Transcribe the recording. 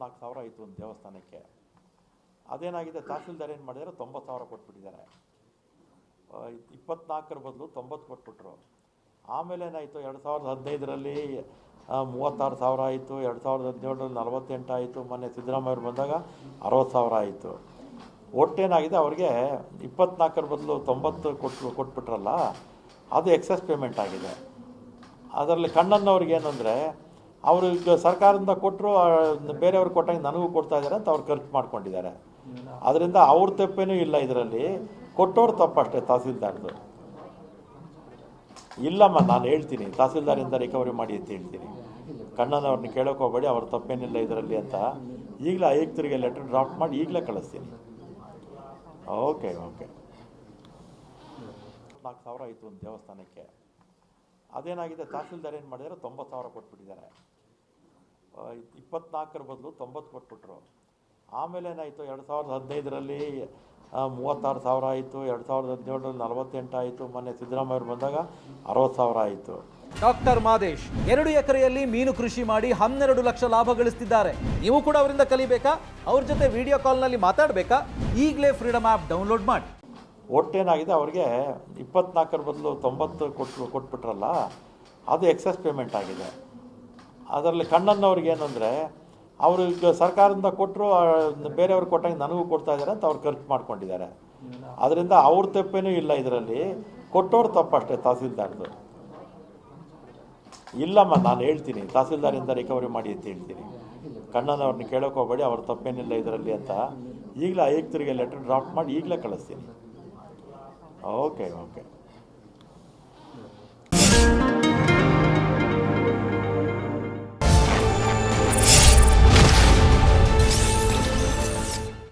ಇಪ್ಪತ್ನಾಲ್ಕು ಸಾವಿರ ಆಯಿತು ಒಂದು ದೇವಸ್ಥಾನಕ್ಕೆ. ಅದೇನಾಗಿದೆ, ತಹಸೀಲ್ದಾರ್ ಏನು ಮಾಡಿದ್ದಾರೆ ತೊಂಬತ್ತು ಸಾವಿರ ಕೊಟ್ಬಿಟ್ಟಿದ್ದಾರೆ. ಇಪ್ಪತ್ನಾಲ್ಕರ ಬದಲು ತೊಂಬತ್ತು ಕೊಟ್ಬಿಟ್ರು. ಆಮೇಲೆ ಏನಾಯಿತು, ಎರಡು ಸಾವಿರದ ಹದಿನೈದರಲ್ಲಿ ಮೂವತ್ತಾರು ಸಾವಿರ ಆಯಿತು, ಎರಡು ಸಾವಿರದ ಹದಿನೇಳರಲ್ಲಿ ನಲವತ್ತೆಂಟು ಆಯಿತು, ಮೊನ್ನೆ ಸಿದ್ದರಾಮಯ್ಯವ್ರು ಬಂದಾಗ ಅರವತ್ತು ಸಾವಿರ ಆಯಿತು. ಒಟ್ಟೇನಾಗಿದೆ, ಅವ್ರಿಗೆ ಇಪ್ಪತ್ನಾಲ್ಕರ ಬದಲು ತೊಂಬತ್ತು ಕೊಟ್ಟು ಕೊಟ್ಬಿಟ್ರಲ್ಲ, ಅದು ಎಕ್ಸಸ್ ಪೇಮೆಂಟ್ ಆಗಿದೆ. ಅದರಲ್ಲಿ ಕಣ್ಣನ್ನವ್ರಿಗೆ ಏನಂದರೆ ಅವರು ಈಗ ಸರ್ಕಾರದಿಂದ ಕೊಟ್ಟರು ಬೇರೆಯವ್ರಿಗೆ ಕೊಟ್ಟಂಗೆ ನನಗೂ ಕೊಡ್ತಾ ಇದ್ದಾರೆ ಅಂತ ಅವ್ರು ಖರ್ಚು ಮಾಡ್ಕೊಂಡಿದ್ದಾರೆ. ಅದರಿಂದ ಅವ್ರ ತಪ್ಪೇನೂ ಇಲ್ಲ ಇದರಲ್ಲಿ. ಕೊಟ್ಟವ್ರು ತಪ್ಪಷ್ಟೇ ತಹಸೀಲ್ದಾರ್ದು. ಇಲ್ಲಮ್ಮ, ನಾನು ಹೇಳ್ತೀನಿ. ತಹಸೀಲ್ದಾರಿಂದ ರಿಕವರಿ ಮಾಡಿ ಅಂತ ಹೇಳ್ತೀನಿ. ಕಣ್ಣನವ್ರನ್ನ ಕೇಳೋಕೆ ಹೋಗಬೇಡಿ, ಅವ್ರ ತಪ್ಪೇನಿಲ್ಲ ಇದರಲ್ಲಿ ಅಂತ. ಈಗಲೇ ಆಯುಕ್ತರಿಗೆ ಲೆಟರ್ ಡ್ರಾಫ್ಟ್ ಮಾಡಿ ಈಗಲೇ ಕಳಿಸ್ತೀನಿ. ಓಕೆ ಓಕೆ ನಾಲ್ಕು ಸಾವಿರ ಆಯಿತು ಒಂದು ದೇವಸ್ಥಾನಕ್ಕೆ. ಅದೇನಾಗಿದೆ? ತಹಸೀಲ್ದಾರ್ ಏನು ಮಾಡಿದ್ದಾರೆ ತೊಂಬತ್ತು ಸಾವಿರ ಕೊಟ್ಬಿಟ್ಟಿದ್ದಾರೆ. ಇಪ್ಪತ್ನಾಲ್ಕರ ಬದಲು ತೊಂಬತ್ತು ಕೊಟ್ಬಿಟ್ರು. ಆಮೇಲೆ ಏನಾಯಿತು? ಎರಡು ಸಾವಿರದ ಹದಿನೈದರಲ್ಲಿ ಮೂವತ್ತಾರು ಸಾವಿರ ಆಯಿತು. ಎರಡು ಸಾವಿರದ ಹದಿನೇಳರಲ್ಲಿ ನಲವತ್ತೆಂಟು ಆಯಿತು. ಮೊನ್ನೆ ಸಿದ್ದರಾಮಯ್ಯವ್ರು ಬಂದಾಗ ಅರವತ್ತು ಸಾವಿರ ಆಯಿತು. ಡಾಕ್ಟರ್ ಮಾದೇಶ್, ಎರಡು ಎಕರೆಯಲ್ಲಿ ಮೀನು ಕೃಷಿ ಮಾಡಿ ಹನ್ನೆರಡು ಲಕ್ಷ ಲಾಭ ಗಳಿಸ್ತಿದ್ದಾರೆ. ನೀವು ಕೂಡ ಅವರಿಂದ ಕಲಿಬೇಕಾ? ಅವ್ರ ಜೊತೆ ವಿಡಿಯೋ ಕಾಲ್ನಲ್ಲಿ ಮಾತಾಡಬೇಕಾ? ಈಗಲೇ ಫ್ರೀಡಮ್ ಆ್ಯಪ್ ಡೌನ್ಲೋಡ್ ಮಾಡಿ. ಒಟ್ಟೇನಾಗಿದೆ ಅವ್ರಿಗೆ ಇಪ್ಪತ್ನಾಲ್ಕರ ಬದಲು ತೊಂಬತ್ತು ಕೊಟ್ಟು ಕೊಟ್ಬಿಟ್ರಲ್ಲ, ಅದು ಎಕ್ಸಸ್ ಪೇಮೆಂಟ್ ಆಗಿದೆ. ಅದರಲ್ಲಿ ಕಣ್ಣನ್ನವ್ರಿಗೆ ಏನಂದರೆ, ಅವರು ಈಗ ಸರ್ಕಾರದಿಂದ ಕೊಟ್ಟರು ಬೇರೆಯವ್ರಿಗೆ ಕೊಟ್ಟಂಗೆ ನನಗೂ ಕೊಡ್ತಾ ಇದ್ದಾರೆ ಅಂತ ಅವ್ರು ಖರ್ಚು ಮಾಡ್ಕೊಂಡಿದ್ದಾರೆ. ಅದರಿಂದ ಅವ್ರ ತಪ್ಪೇನೂ ಇಲ್ಲ ಇದರಲ್ಲಿ. ಕೊಟ್ಟವ್ರು ತಪ್ಪಷ್ಟೇ ತಹಸೀಲ್ದಾರ್ದು. ಇಲ್ಲಮ್ಮ, ನಾನು ಹೇಳ್ತೀನಿ, ತಹಸೀಲ್ದಾರಿಂದ ರಿಕವರಿ ಮಾಡಿ ಅಂತ ಹೇಳ್ತೀನಿ. ಕಣ್ಣನವ್ರನ್ನ ಕೇಳೋಕೆ ಹೋಗಬೇಡಿ, ಅವ್ರ ತಪ್ಪೇನಿಲ್ಲ ಇದರಲ್ಲಿ ಅಂತ. ಈಗಲೇ ಆಯುಕ್ತರಿಗೆ ಲೆಟರ್ ಡ್ರಾಫ್ಟ್ ಮಾಡಿ ಈಗಲೇ ಕಳಿಸ್ತೀನಿ. Okay okay